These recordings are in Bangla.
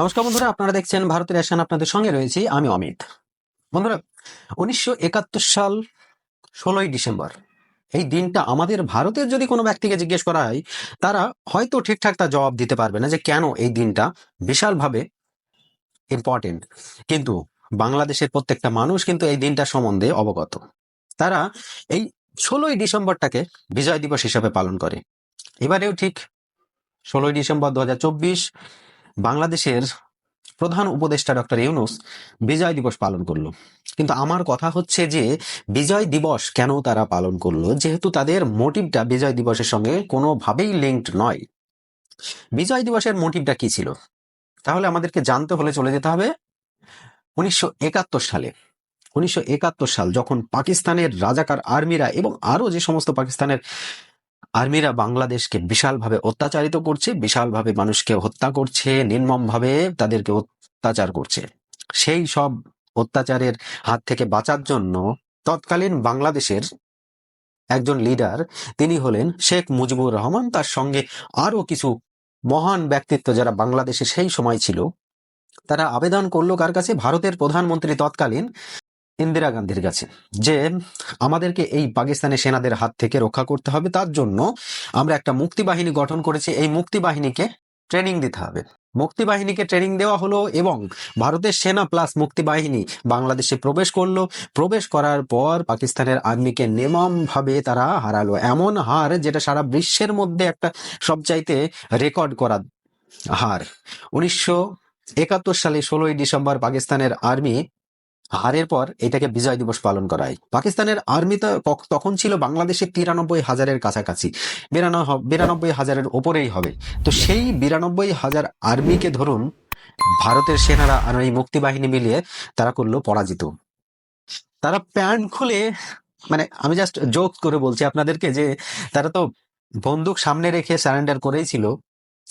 নমস্কার বন্ধুরা, আপনারা দেখছেন ভারতের এশান আপনাদের সঙ্গে রয়েছি আমি অমিত। বন্ধুরা, উনিশশো একাত্তর সাল ষোলোই ডিসেম্বর, এই দিনটা আমাদের ভারতের যদি কোনো ব্যক্তিকে জিজ্ঞেস করা হয়, তারা হয়তো ঠিকঠাক তার জবাব দিতে পারবে না যে কেন এই দিনটা বিশালভাবে ইম্পর্টেন্ট কিন্তু বাংলাদেশের প্রত্যেকটা মানুষ কিন্তু এই দিনটা সম্বন্ধে অবগত। তারা এই ষোলোই ডিসেম্বরটাকে বিজয় দিবস হিসাবে পালন করে। এবারেও ঠিক ষোলোই ডিসেম্বর দু হাজার চব্বিশ বাংলাদেশের প্রধান উপদেষ্টা ডক্টর ইউনুস বিজয় দিবস পালন করল। কিন্তু আমার কথা হচ্ছে যে, বিজয় দিবস কেন তারা পালন করল? যেহেতু তাদের মোটিভটা বিজয় দিবসের সঙ্গে কোনোভাবেই লিঙ্কড নয়। বিজয় দিবসের মোটিভটা কি ছিল? তাহলে আমাদেরকে জানতে হলে চলে যেতে হবে। উনিশশো একাত্তর সালে, উনিশশো একাত্তর সাল যখন পাকিস্তানের রাজাকার আর্মিরা এবং আরও যে সমস্ত পাকিস্তানের আর্মিরা বাংলাদেশকে বিশালভাবে অত্যাচারিত করছে, বিশালভাবে মানুষকে হত্যা করছে, নির্মমভাবে তাদেরকে অত্যাচার করছে। সেই সব অত্যাচারের হাত থেকে বাঁচার জন্য তৎকালীন বাংলাদেশের একজন লিডার, তিনি হলেন শেখ মুজিবুর রহমান। তার সঙ্গে আরও কিছু মহান ব্যক্তিত্ব যারা বাংলাদেশে সেই সময় ছিল, তারা আবেদন করল কার কাছে? ভারতের প্রধানমন্ত্রী তৎকালীন ইন্দিরা গান্ধীর কাছে যে আমাদেরকে এই পাকিস্তানি সেনাদের হাত থেকে রক্ষা করতে হবে, তার জন্য আমরা একটা মুক্তি বাহিনী গঠন করেছি। এই মুক্তি বাহিনীকে ট্রেনিং দিতে হবে। মুক্তি বাহিনীকে ট্রেনিং দেওয়া হলো এবং ভারতের সেনা প্লাস মুক্তি বাহিনী বাংলাদেশে প্রবেশ করল। প্রবেশ করার পর পাকিস্তানের আর্মিকে নির্মম ভাবে তারা হারালো। এমন হার যেটা সারা বিশ্বের মধ্যে একটা সবচাইতে রেকর্ড করা হার। উনিশশো একাত্তর সালে ষোলোই ডিসেম্বর পাকিস্তানের আর্মি হারের পর এটাকে বিজয় দিবস পালন করা হয়। পাকিস্তানের আর্মি তখন ছিল বাংলাদেশে তিরানব্বই হাজারের কাছাকাছি। বিরানব্বই হাজারের ওপরেই হবে। তো সেই বিরানব্বই হাজার আর্মিকে ধরুন ভারতের সেনারা আর এই মুক্তি বাহিনী মিলিয়ে তারা করল পরাজিত। তারা প্যান্ট খুলে মানে আমি জাস্ট জোক করে বলছি আপনাদেরকে যে তারা তো বন্দুক সামনে রেখে সারেন্ডার করেই ছিল।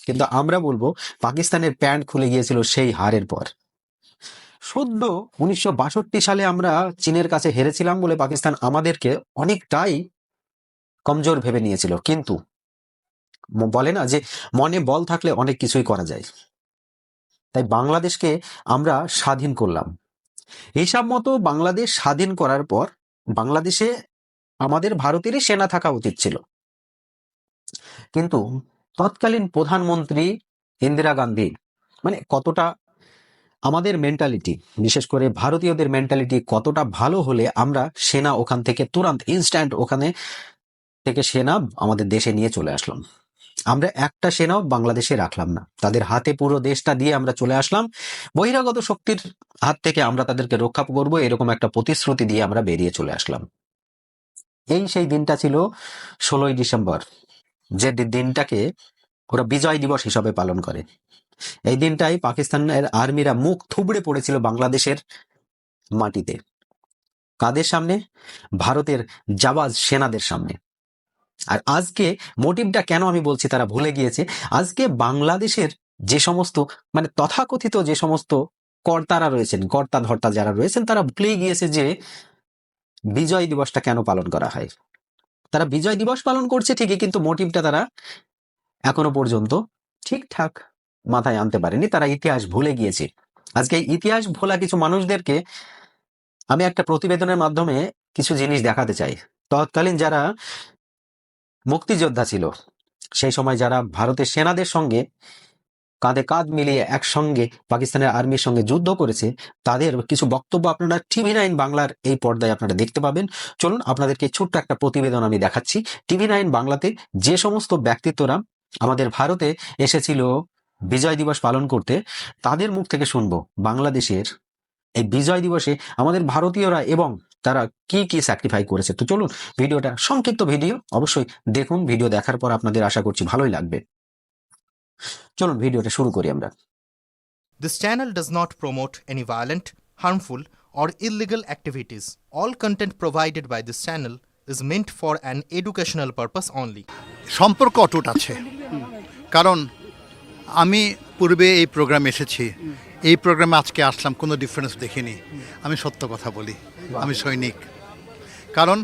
কিন্তু আমরা বলব পাকিস্তানের প্যান্ট খুলে গিয়েছিল সেই হারের পর। সদ্য উনিশশো বাষট্টি সালে আমরা চীনের কাছে হেরেছিলাম বলে পাকিস্তান আমাদেরকে অনেকটাই কমজোর ভেবে নিয়েছিল। কিন্তু বলে না যে মনে বল থাকলে অনেক কিছুই করা যায়। তাই বাংলাদেশকে আমরা স্বাধীন করলাম। হিসাব মতো বাংলাদেশ স্বাধীন করার পর বাংলাদেশে আমাদের ভারতেরই সেনা থাকা উচিত ছিল। কিন্তু তৎকালীন প্রধানমন্ত্রী ইন্দিরা গান্ধী মানে কতটা আমাদের মেন্টালিটি বিশেষ করে ভারতীয়দের মেন্টালিটি কতটা ভালো হলে আমরা সেনা ওখান থেকে তুরন্ত ইনস্ট্যান্ট ওখানে থেকে সেনা আমাদের দেশে নিয়ে চলে আসলাম। আমরা একটা সেনাও বাংলাদেশে রাখলাম না। তাদের হাতে পুরো দেশটা দিয়ে আমরা চলে আসলাম। বহিরাগত শক্তির হাত থেকে আমরা তাদেরকে রক্ষা করব, এরকম একটা প্রতিশ্রুতি দিয়ে আমরা বেরিয়ে চলে আসলাম। এই সেই দিনটা ছিল ষোলোই ডিসেম্বর, যে দিনটাকে ওরা বিজয় দিবস হিসাবে পালন করে। এই দিনটাই পাকিস্তানের আর্মিরা মুখ থুবড়ে পড়েছিল বাংলাদেশের মাটিতে। কাদের সামনে? ভারতের জাবাজ সেনাদের সামনে। আর আজকে মোটিভটা কেন আমি বলছি তারা ভুলে গিয়েছে? আজকে বাংলাদেশের যে সমস্ত মানে তথাকথিত যে সমস্ত কর্তারা রয়েছেন, কর্তা ধর্তা যারা রয়েছেন, তারা ভুলে গিয়েছে যে বিজয় দিবসটা কেন পালন করা হয়। তারা বিজয় দিবস পালন করছে ঠিকই, কিন্তু মোটিভটা তারা এখনও পর্যন্ত ঠিকঠাক মাথায় আনতে পারেনি, তারা ইতিহাস ভুলে গিয়েছে। আজকে ইতিহাস ভোলা কিছু মানুষদেরকে আমি একটা প্রতিবেদনের মাধ্যমে কিছু জিনিস দেখাতে চাই। তৎকালীন যারা মুক্তিযোদ্ধা ছিল, সেই সময় যারা ভারতের সেনাদের সঙ্গে কাঁধে কাঁধ মিলিয়ে একসঙ্গে পাকিস্তানের আর্মির সঙ্গে যুদ্ধ করেছে, তাদের কিছু বক্তব্য আপনারা টিভি নাইন বাংলার এই পর্দায় আপনারা দেখতে পাবেন। চলুন আপনাদেরকে ছোট্ট একটা প্রতিবেদন আমি দেখাচ্ছি। টিভি নাইন বাংলাতে যে সমস্ত ব্যক্তিত্বরা আমাদের ভারতে এসেছিল বিজয় দিবস পালন করতে তাদের মুখ থেকে শুনব বাংলাদেশের এই বিজয় দিবসে আমাদের ভারতীয়রা এবং তারা কি কি স্যাক্রিফাই করেছে তো চলুন ভিডিওটা সংক্ষিপ্ত ভিডিও অবশ্যই দেখুন ভিডিও দেখার পর আপনাদের আশা করছি ভালোই লাগবে চলুন ভিডিওটা শুরু করি আমরা This channel does not promote any violent, harmful, or illegal activities. All content provided by this channel is meant for an educational purpose only. সম্পর্ক অটুট আছে কারণ আমি পূর্বে এই প্রোগ্রাম এসেছি। এই প্রোগ্রামে আজকে আসলাম, কোনো ডিফারেন্স দেখিনি। আমি সত্য কথা বলি, আমি সৈনিক। কারণ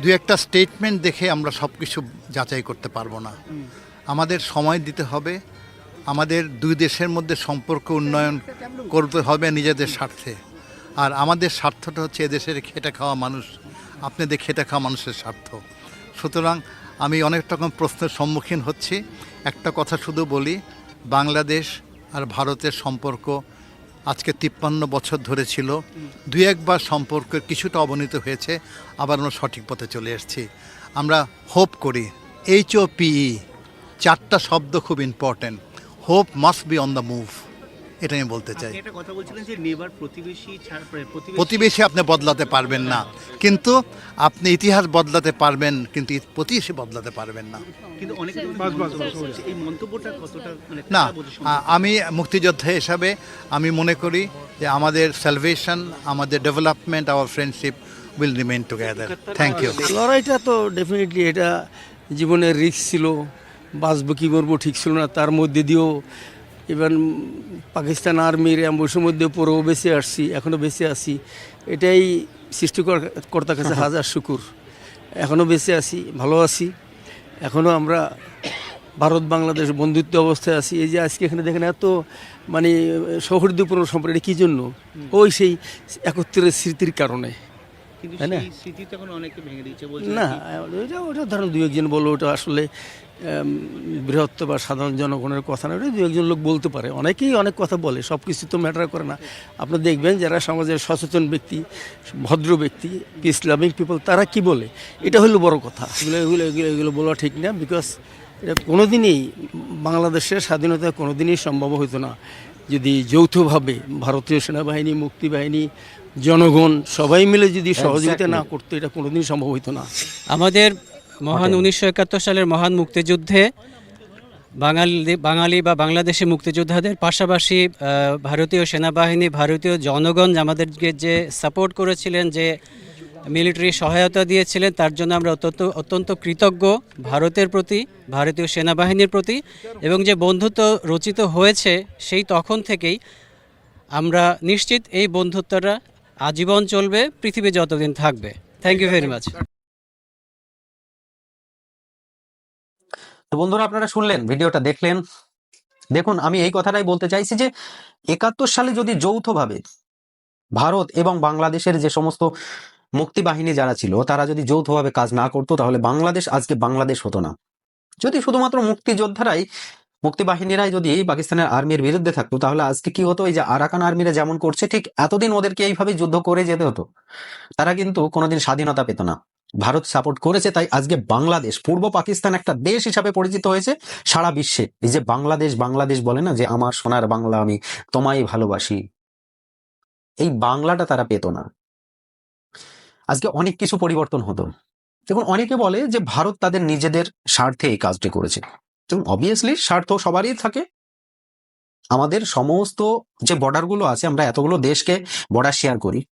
দু একটা স্টেটমেন্ট দেখে আমরা সব কিছু যাচাই করতে পারব না। আমাদের সময় দিতে হবে, আমাদের দুই দেশের মধ্যে সম্পর্ক উন্নয়ন করতে হবে নিজেদের স্বার্থে। আর আমাদের স্বার্থটা হচ্ছে এদেশের খেটে খাওয়া মানুষ, আপনাদের খেটে খাওয়া মানুষের স্বার্থ। সুতরাং আমি অনেক রকম প্রশ্নের সম্মুখীন হচ্ছি। একটা কথা শুধু বলি, বাংলাদেশ আর ভারতের সম্পর্ক আজকে তিপ্পান্ন বছর ধরে ছিল। দুই একবার সম্পর্কের কিছুটা অবনীত হয়েছে, আবার আমরা সঠিক পথে চলে এসেছি। আমরা হোপ করি এইচ ও পিই চারটা শব্দ খুব important hope must be on the move এটা আমি বলতে চাই। আপনি কথা বলছিলেন যে নেবার প্রতিবেশী আপনি বদলাতে পারবেন না। কিন্তু আপনি ইতিহাস বদলাতে পারবেন কিন্তু প্রতিবেশী বদলাতে পারবেন না। কিন্তু অনেক এই মন্তব্যটা কতটা মানে না আমি মুক্তিযোদ্ধা হিসাবে আমি মনে করি যে আমাদের স্যালভেশন আমাদের development our friendship will remain together thank you লড়াইটা তো ডেফিনেটলি এটা জীবনের রিস্ক ছিল। বাঁচবো কী করব ঠিক ছিল না। তার মধ্যে দিয়েও ইভেন পাকিস্তান আর্মির অ্যাম্বুসের মধ্যে পরেও বেঁচে আসছি এখনও বেঁচে আছি। এটাই সৃষ্টিকর্তার কাছে হাজার শুকুর। এখনও বেঁচে আছি ভালো আছি। এখনও আমরা ভারত বাংলাদেশ বন্ধুত্ব অবস্থায় আছি। এই যে আজকে এখানে দেখেন এত মানে সৌহৃদপূর্ণ সম্পর্ক এটা কী জন্য? ওই সেই একত্রের স্মৃতির কারণে। না? ওটা ওটা ধরেন দু একজন বলল ওটা আসলে বৃহত্তর বা সাধারণ জনগণের কথা না ওটা দু একজন লোক বলতে পারে। অনেকেই অনেক কথা বলে সব কিছু তো ম্যাটার করে না। আপনি দেখবেন যারা সমাজের সচেতন ব্যক্তি ভদ্র ব্যক্তি ইসলামিক পিপল তারা কি বলে? এটা হলো বড় কথা। এগুলো এগুলো এগুলো এগুলো বলা ঠিক না বিকজ এটা কোনোদিনই বাংলাদেশের স্বাধীনতা কোনোদিনই সম্ভব হতো না। যদি যৌথভাবে ভারতীয় সেনাবাহিনী মুক্তিবাহিনী জনগণ সবাই মিলে যদি সহযোগিতা না করতো এটা কোনোদিনই সম্ভব হতো না। আমাদের মহান উনিশশো একাত্তর সালের মহান মুক্তিযুদ্ধে বাঙালি বাঙালি বা বাংলাদেশি মুক্তিযোদ্ধাদের পাশাপাশি ভারতীয় সেনাবাহিনী ভারতীয় জনগণ আমাদেরকে যে সাপোর্ট করেছিলেন যে মিলিটারি সহায়তা দিয়েছিলেন তার জন্য আমরা অত্যন্ত অত্যন্ত কৃতজ্ঞ ভারতের প্রতি ভারতীয় সেনাবাহিনীর প্রতি এবং যে বন্ধুত্ব রচিত হয়েছে সেই তখন থেকেই আমরা নিশ্চিত এই বন্ধুত্বটা আজীবন চলবে পৃথিবী যতদিন থাকবে। থ্যাংক ইউ ভেরি মাচ তো বন্ধুরা আপনারা শুনলেন, ভিডিওটা দেখলেন। দেখুন, আমি এই কথাটাই বলতে চাইছি যে, একাত্তর সালে যদি যৌথভাবে ভারত এবং বাংলাদেশের যে সমস্ত মুক্তি বাহিনী যারা ছিল, তারা যদি যৌথভাবে কাজ না করতো, তাহলে বাংলাদেশ আজকে বাংলাদেশ হতো না। যদি শুধুমাত্র মুক্তিযোদ্ধারাই মুক্তি বাহিনীরাই যদি পাকিস্তানের আর্মির বিরুদ্ধে থাকতো, তাহলে আজকে কি হতো? এই যে আরাকান আর্মিরা যেমন করছে, ঠিক এতদিন ওদেরকে এইভাবে যুদ্ধ করে যেতে হতো। তারা কিন্তু কোনোদিন স্বাধীনতা পেত না। ভারত সাপোর্ট করেছে, তাই আজকে বাংলাদেশ, পূর্ব পাকিস্তান একটা দেশ হিসাবে পরিচিত হয়েছে সারা বিশ্বে। এই যে বাংলাদেশ বাংলাদেশ বলে না যে, আমার সোনার বাংলা আমি তোমায় ভালোবাসি। এই বাংলাটা তারা পেত না। আজকে অনেক কিছু পরিবর্তন হতো। দেখুন, অনেকে বলে যে, ভারত তাদের নিজেদের স্বার্থে এই কাজটি করেছে। এবং অবভিয়াসলি স্বার্থ সবারই থাকে। আমাদের সমস্ত যে বর্ডারগুলো আছে, আমরা এতগুলো দেশকে বর্ডার শেয়ার করি।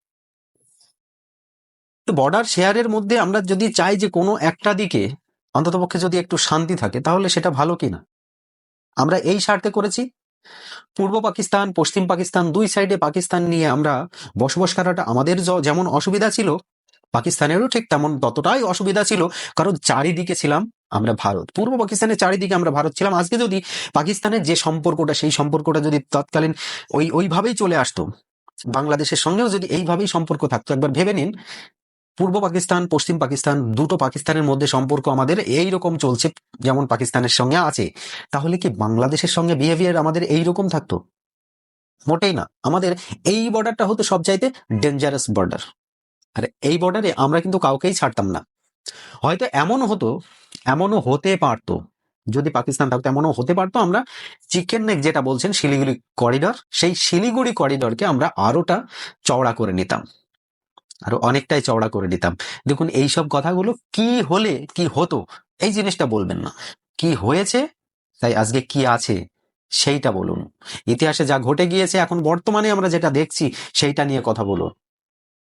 তো বর্ডার শেয়ারের মধ্যে আমরা যদি চাই যে কোনো একটা দিকে অন্ততপক্ষে যদি একটু শান্তি থাকে, তাহলে সেটা ভালো কিনা? আমরা এই স্বার্থে করেছি। পূর্ব পাকিস্তান, পশ্চিম পাকিস্তান দুই সাইডে পাকিস্তান নিয়ে আমরা বসবাস করাটা আমাদের যেমন অসুবিধা ছিল, পাকিস্তানেরও ঠিক তেমন ততটাই অসুবিধা ছিল, কারণ চারিদিকে ছিলাম আমরা ভারত। পূর্ব পাকিস্তানের চারিদিকে আমরা ভারত ছিলাম। আজকে যদি পাকিস্তানের যে সম্পর্কটা, সেই সম্পর্কটা যদি তৎকালীন ওই, ওইভাবেই চলে আসতো, বাংলাদেশের সঙ্গেও যদি এইভাবেই সম্পর্ক থাকতো, একবার ভেবে নিন পূর্ব পাকিস্তান, পশ্চিম পাকিস্তান দুটো পাকিস্তানের মধ্যে সম্পর্ক আমাদের এই রকম চলছে যেমন পাকিস্তানের সঙ্গে আছে। তাহলে কি বাংলাদেশের সঙ্গে বিহেভিয়ার আমাদের এই রকম থাকতো? মোটেই না। আমাদের এই বর্ডারটা হতো সবচাইতে ডেঞ্জারাস বর্ডার আর এই বর্ডারে আমরা কিন্তু কাউকেই ছাড়তাম না। হয়তো এমনও হতো, এমনও হতে পারতো। যদি পাকিস্তান থাকতো, এমনও হতে পারতো। আমরা চিকেন নেক যেটা বলছেন, শিলিগুড়ি করিডর সেই শিলিগুড়ি করিডরকে আমরা আরোটা চওড়া করে নিতাম। আরও অনেকটাই চওড়া করে নিতাম। দেখুন, এইসব কথাগুলো কি হলে, কি হতো, এই জিনিসটা বলবেন না। কি হয়েছে, তাই আজকে কি আছে, সেইটা বলুন। ইতিহাসে যা ঘটে গিয়েছে, এখন বর্তমানে আমরা যেটা দেখছি, সেইটা নিয়ে কথা বলুন।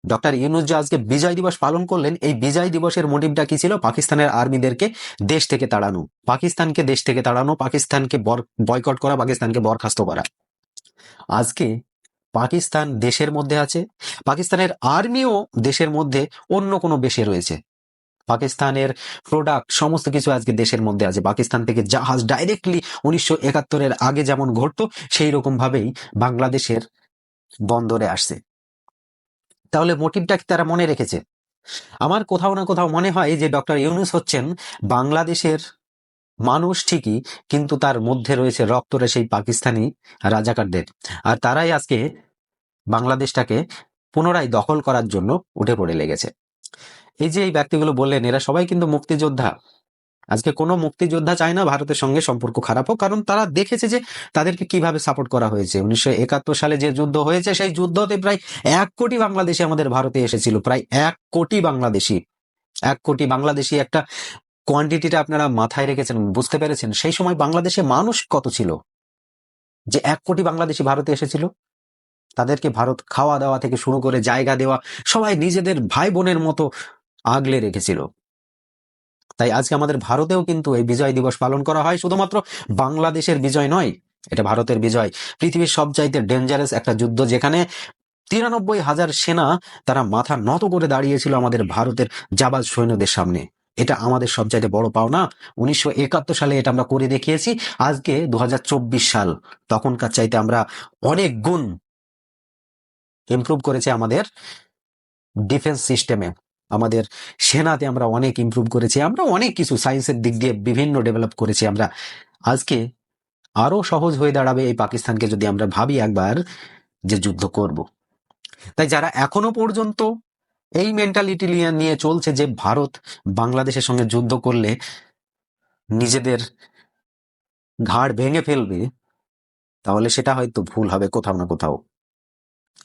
ডক্টর ইউনুস যে আজকে বিজয় দিবস পালন করলেন, এই বিজয় দিবসের মোটিভটা কি ছিল? পাকিস্তানের আর্মিদেরকে দেশ থেকে তাড়ানো। পাকিস্তানকে দেশ থেকে তাড়ানো, পাকিস্তানকে বয়কট করা, পাকিস্তানকে বরখাস্ত করা। আজকে পাকিস্তান দেশের মধ্যে আছে। পাকিস্তানের আর্মিও দেশের মধ্যে অন্য কোনো বেশে রয়েছে। পাকিস্তানের প্রোডাক্ট সমস্ত কিছু আজকে দেশের মধ্যে আছে। পাকিস্তান থেকে জাহাজ ডাইরেক্টলি উনিশশো একাত্তরের আগে যেমন ঘটতো সেই রকম ভাবেই বাংলাদেশের বন্দরে আসছে। তাহলে মোটিভটা কি তারা মনে রেখেছে? আমার কোথাও না কোথাও মনে হয় যে ডক্টর ইউনুস হচ্ছেন বাংলাদেশের মানুষ ঠিকই, কিন্তু তার মধ্যে রয়েছে রক্তরে সেই পাকিস্তানি রাজাকারদের। আর তারাই আজকে বাংলাদেশটাকে পুনরায় দখল করার জন্য উঠে পড়ে লেগেছে। এই যে এই ব্যক্তিগুলো বললেন, এরা সবাই কিন্তু মুক্তিযোদ্ধা। আজকে কোনো মুক্তিযোদ্ধা চায় না ভারতের সঙ্গে সম্পর্ক খারাপ হোক, কারণ তারা দেখেছে যে তাদেরকে কীভাবে সাপোর্ট করা হয়েছে। উনিশশো একাত্তর সালে যে যুদ্ধ হয়েছে, সেই যুদ্ধতে প্রায় এক কোটি বাংলাদেশি আমাদের ভারতে এসেছিল। প্রায় এক কোটি বাংলাদেশি, এক কোটি বাংলাদেশি একটা কোয়ান্টিটিটা আপনারা মাথায় রেখেছেন, বুঝতে পেরেছেন, সেই সময় বাংলাদেশে মানুষ কত ছিল? যে এক কোটি বাংলাদেশি ভারতে এসেছিল, তাদেরকে ভারত খাওয়া দাওয়া থেকে শুরু করে জায়গা দেওয়া সবাই নিজেদের ভাই বোনের মতো আগলে রেখেছিল। তাই আজকে আমাদের ভারতেও কিন্তু এই বিজয় দিবস পালন করা হয়, শুধুমাত্র বাংলাদেশের বিজয় নয়, এটা ভারতের বিজয়। পৃথিবীর সবচাইতে ডেঞ্জারাস একটা যুদ্ধ যেখানে তিরানব্বই হাজার সেনা তারা মাথা নত করে দাঁড়িয়েছিল আমাদের ভারতের জাবাজ সৈন্যদের সামনে। এটা আমাদের সবচাইতে বড় পাওনা। উনিশশো একাত্তর সালে এটা আমরা করে দেখিয়েছি। আজকে দু হাজার চব্বিশ সাল, তখনকার চাইতে আমরা অনেক গুণ ইমপ্রুভ করেছে আমাদের ডিফেন্স সিস্টেমে আমাদের সেনাতে আমরা অনেক ইমপ্রুভ করেছি। আমরা অনেক কিছু সায়েন্সের দিক দিয়ে বিভিন্ন ডেভেলপ করেছি আমরা। আজকে আরও সহজ হয়ে দাঁড়াবে এই পাকিস্তানকে যদি আমরা ভাবি একবার যে যুদ্ধ করব। তাই যারা এখনও পর্যন্ত এই মেন্টালিটি নিয়ে চলছে যে ভারত বাংলাদেশের সঙ্গে যুদ্ধ করলে নিজেদের ঘাড় ভেঙে ফেলবে, তাহলে সেটা হয়তো ভুল হবে কোথাও না কোথাও।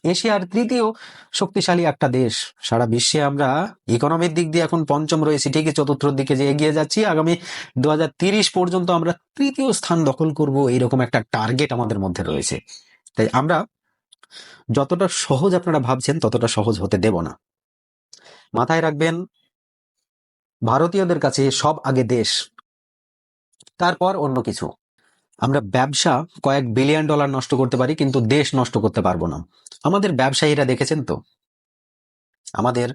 এশিয়ার তৃতীয় শক্তিশালী একটা দেশ, সারা বিশ্বে আমরা ইকোনমির দিক দিয়ে এখন পঞ্চম রয়েছি, ঠিকই চতুর্থ দিকে যে এগিয়ে যাচ্ছি, আগামী দু পর্যন্ত আমরা তৃতীয় স্থান দখল করব, এইরকম একটা টার্গেট আমাদের মধ্যে রয়েছে। তাই আমরা যতটা সহজ আপনারা ভাবছেন, ততটা সহজ হতে দেব না। মাথায় রাখবেন, ভারতীয়দের কাছে সব আগে দেশ, তারপর অন্য কিছু। আমরা ব্যবসা কয়েক বিলিয়ন ডলার নষ্ট করতে পারি, কিন্তু দেশ নষ্ট করতে পারব না। আমাদের ব্যবসায়ীরা দেখেছেন তো? আমাদের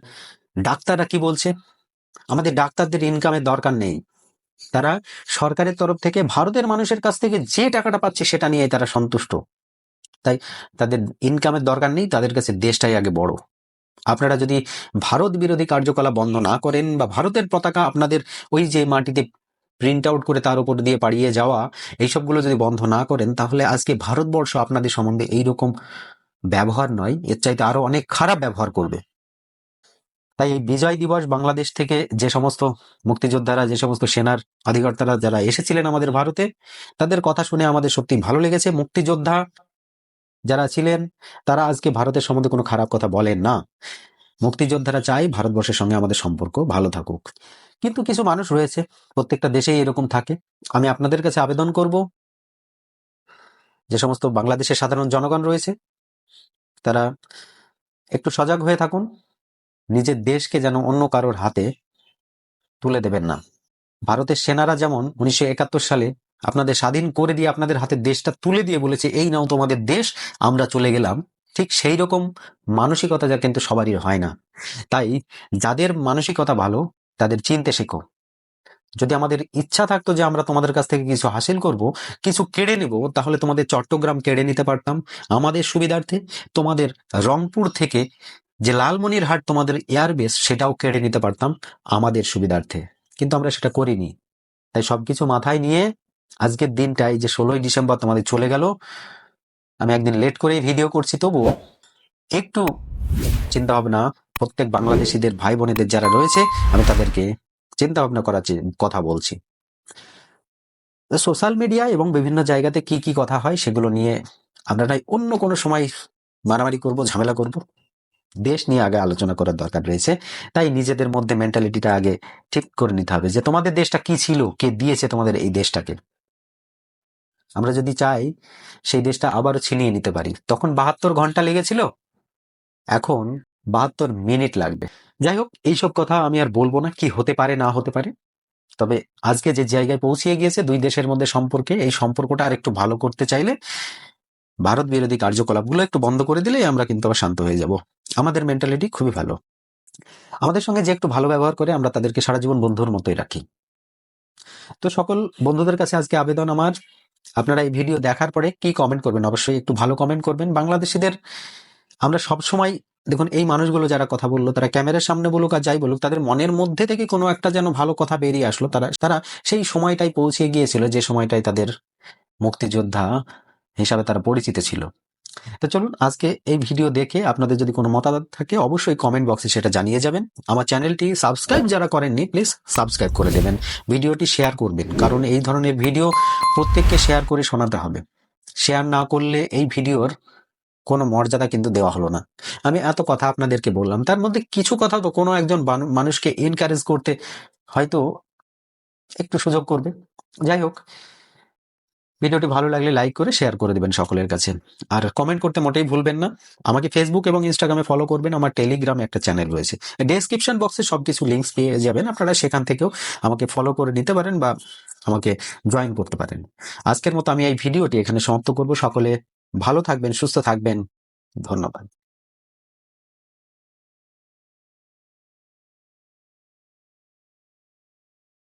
ডাক্তাররা কি বলছে? আমাদের ডাক্তারদের ইনকামের দরকার নেই। তারা সরকারের তরফ থেকে, ভারতের মানুষের কাছ থেকে যে টাকাটা পাচ্ছে, সেটা নিয়ে তারা সন্তুষ্ট। তাই তাদের ইনকামের দরকার নেই, তাদের কাছে দেশটাই আগে বড়। আপনারা যদি ভারত বিরোধী কার্যকলাপ বন্ধ না করেন বা ভারতের পতাকা আপনাদের ওই যে মাটিতে প্রিন্ট আউট করে তার উপর দিয়ে পাড়িয়ে যাওয়া, এইসবগুলো যদি বন্ধ না করেন, তাহলে আজকে ভারতবর্ষ আপনাদের সম্বন্ধে এইরকম ব্যবহার নয়। এর চাইতে আরও অনেক খারাপ ব্যবহার করবে। তাই এই বিজয় দিবস বাংলাদেশ থেকে যে সমস্ত মুক্তিযোদ্ধারা, যে সমস্ত সেনার অধিকর্তারা যারা এসেছিলেন আমাদের ভারতে, তাদের কথা শুনে আমাদের সত্যি ভালো লেগেছে। মুক্তিযোদ্ধা যারা ছিলেন, তারা আজকে ভারতের সম্বন্ধে কোনো খারাপ কথা বলেন না। মুক্তিযোদ্ধারা চাই ভারতবর্ষের সঙ্গে আমাদের সম্পর্ক ভালো থাকুক। কিন্তু কিছু মানুষ রয়েছে, প্রত্যেকটা দেশেই এরকম থাকে। আমি আপনাদের কাছে আবেদন করব। যে সমস্ত বাংলাদেশের সাধারণ জনগণ রয়েছে, তারা একটু সজাগ হয়ে থাকুন। নিজের দেশকে যেন অন্য কারোর হাতে তুলে দেবেন না। ভারতের সেনারা যেমন উনিশশো একাত্তর সালে আপনাদের স্বাধীন করে দিয়ে আপনাদের হাতে দেশটা তুলে দিয়ে বলেছে, এই নাও তোমাদের দেশ, আমরা চলে গেলাম। ঠিক সেই রকম মানসিকতা যা কিন্তু সবারই হয় না। তাই যাদের মানসিকতা ভালো, তাদের চিনতে শেখো। যদি আমাদের ইচ্ছা থাকতো যে আমরা তোমাদের কাছ থেকে কিছু হাসিল করব, কিছু কেড়ে নেব, তাহলে তোমাদের চট্টগ্রাম কেড়ে নিতে পারতাম। আমাদের সুবিধার্থে তোমাদের রংপুর থেকে যে লালমনিরহাট তোমাদের এয়ারবেস, সেটাও কেড়ে নিতে পারতাম আমাদের সুবিধার্থে। কিন্তু আমরা সেটা করিনি। তাই সবকিছু মাথায় নিয়ে আজকের দিনটাই যে ষোলোই ডিসেম্বর তোমাদের চলে গেল। আমি একদিন লেট করেই ভিডিও করছি, তবুও একটু চিন্তা ভাবনা প্রত্যেক বাংলাদেশিদের ভাই বোনেদের যারা রয়েছে, আমি তাদেরকে চিন্তা ভাবনা করার কথা বলছি। সোশ্যাল মিডিয়া এবং বিভিন্ন জায়গাতে কি কি কথা হয়, সেগুলো নিয়ে আমরা নয় অন্য কোনো সময় মারামারি করব, ঝামেলা করব। দেশ নিয়ে আগে আলোচনা করার দরকার রয়েছে। তাই নিজেদের মধ্যে মেন্টালিটিটা আগে ঠিক করে নিতে হবে যে তোমাদের দেশটা কি ছিল, কে দিয়েছে তোমাদের এই দেশটাকে। আমরা যদি চাই সেই দেশটা আবারও ছিনিয়ে নিতে পারি। তখন বাহাত্তর ঘণ্টা লেগেছিল। এখন বাহাত্তর মিনিট লাগবে। যাই হোক, এইসব কথা আমি আর বলব না কি হতে পারে, না হতে পারে। তবে আজকে যে জায়গায় পৌঁছিয়ে গিয়েছে দুই দেশের মধ্যে সম্পর্কে, এই সম্পর্কটা আর একটু ভালো করতে চাইলে ভারত বিরোধী কার্যকলাপগুলো একটু বন্ধ করে দিলেই আমরা কিন্তু আবার শান্ত হয়ে যাব। আমাদের মেন্টালিটি খুবই ভালো। আমাদের সঙ্গে যে একটু ভালো ব্যবহার করে আমরা তাদেরকে সারা জীবন বন্ধুর মতোই রাখি। তো সকল বন্ধুদের কাছে আজকে আবেদন আমার। আপনারা এই ভিডিও দেখার পরে কি কমেন্ট করবেন? অবশ্যই একটু ভালো কমেন্ট করবেন। বাংলাদেশিদের আমরা সব সময় দেখুন, এই মানুষগুলো যারা কথা বলল, তারা ক্যামেরার সামনে বলুক আর যাই বলুক, তাদের মনের মধ্যে থেকে কোনো একটা যেন ভালো কথা বেরিয়ে আসলো। তারা তারা সেই সময়টাই পৌঁছে গিয়েছিল, যে সময়টাই তাদের মুক্তিযোদ্ধা হিসাবে তারা পরিচিত ছিল। তো চলুন আজকে এই ভিডিও দেখে আপনাদের যদি কোনো মতামত থাকে, অবশ্যই কমেন্ট বক্সে সেটা জানিয়ে যাবেন। আমার চ্যানেলটি সাবস্ক্রাইব যারা করেননি প্লিজ সাবস্ক্রাইব করে দেবেন। ভিডিওটি শেয়ার করবেন, কারণ এই ধরনের ভিডিও প্রত্যেককে শেয়ার করে শোনাতে হবে। শেয়ার না করলে এই ভিডিওর কোনো মর্যাদা কিন্তু দেওয়া হলো না। আমি এত কথা আপনাদেরকে বললাম, তার মধ্যে কিছু কথা তো কোনো একজন মানুষকে এনকারেজ করতে হয়তো একটু সুযোগ করবে। যাই হোক ভিডিওটি ভালো লাগলে লাইক করে শেয়ার করে দেবেন সকলের কাছে। আর কমেন্ট করতে মোটেই ভুলবেন না। আমাকে ফেসবুক এবং ইনস্টাগ্রামে ফলো করবেন। আমার টেলিগ্রামে একটা চ্যানেল রয়েছে। ডেসক্রিপশন বক্সে সব কিছু লিঙ্কস পেয়ে যাবেন। আপনারা সেখান থেকেও আমাকে ফলো করে নিতে পারেন বা আমাকে জয়েন করতে পারেন। আজকের মতো আমি এই ভিডিওটি এখানে সমাপ্ত করব। সকলে ভালো থাকবেন, সুস্থ থাকবেন। ধন্যবাদ।